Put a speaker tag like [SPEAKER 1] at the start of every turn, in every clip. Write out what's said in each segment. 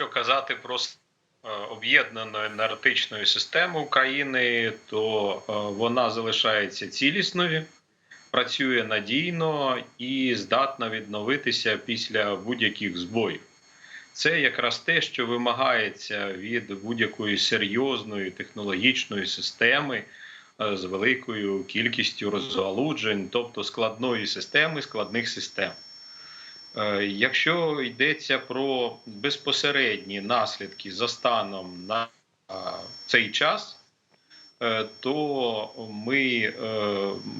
[SPEAKER 1] Якщо казати про е, об'єднану енергетичну систему України, то е, вона залишається цілісною, працює надійно і здатна відновитися після будь-яких збоїв. Це якраз те, що вимагається від будь-якої серйозної технологічної системи е, з великою кількістю розгалуджень, тобто складної системи, складних систем. Е, Якщо йдеться про безпосередні наслідки за станом на цей час, е, то ми е,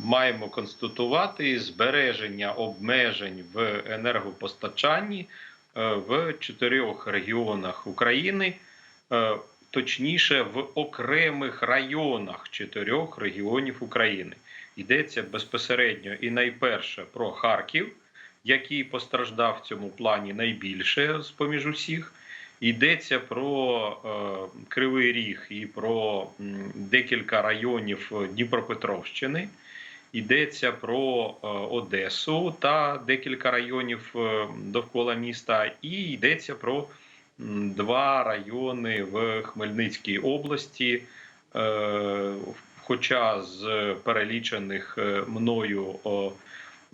[SPEAKER 1] маємо констатувати збереження обмежень в енергопостачанні е, в чотирьох регіонах України, е, точніше в окремих районах чотирьох регіонів України. Йдеться безпосередньо і найперше про Харків який постраждав в цьому плані найбільше з поміж усіх. Йдеться про е, Кривий Ріг і про декілька районів Дніпропетровщини. Йдеться про е, Одесу та декілька районів е, довкола міста, і йдеться про два райони в Хмельницькій області. Е, хоча з перелічених е, мною о,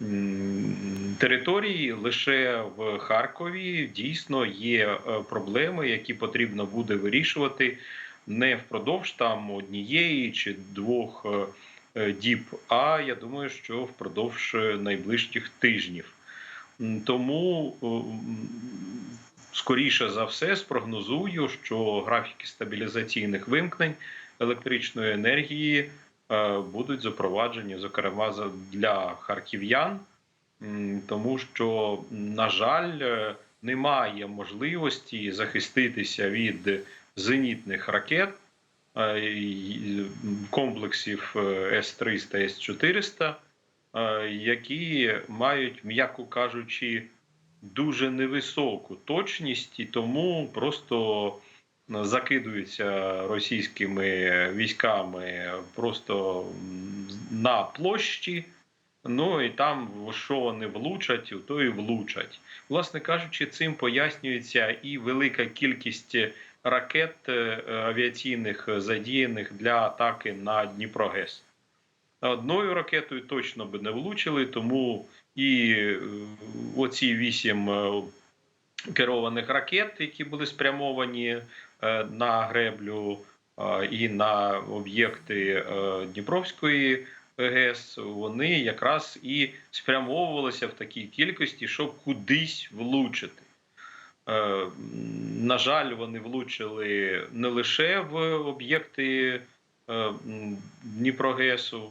[SPEAKER 1] м, територій лише в Харкові дійсно є е, проблеми, які потрібно буде вирішувати не впродовж там однієї чи двох е, е, діб, а я думаю, що впродовж найближчих тижнів. Тому скоріше за все спрогнозую, що графіки стабілізаційних вимкнень електричної енергії будуть запроваджені, зокрема для харків'ян, тому що, на жаль, е, немає можливості захиститися від зенітних ракет е, комплексів е, С-300, С-400, е, які мають, м'яко кажучи, дуже невисоку точність, і тому просто закидуються російськими військами просто на площі. Ну і там що вони влучать, то і влучать. Власне кажучи, цим пояснюється і велика кількість ракет е, авіаційних задіяних для атаки на Дніпрогес. Одною ракетою точно би не влучили, тому і е, оці вісім е, керованих ракет, які були спрямовані е, на греблю е, і на об'єкти е, Дніпровської ГЕС, вони якраз і спрямовувалися в такій кількості, щоб кудись влучити. На жаль, вони влучили не лише в об'єкти Дніпрогесу,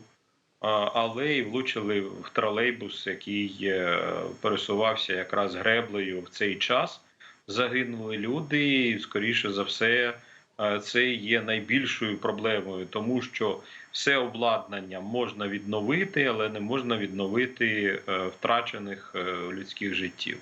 [SPEAKER 1] але й влучили в тролейбус, який е, пересувався якраз греблею в цей час. Загинули люди, і, скоріше за все, е, це є найбільшою проблемою, тому що все обладнання можна відновити, але не можна відновити е, втрачених людських життів.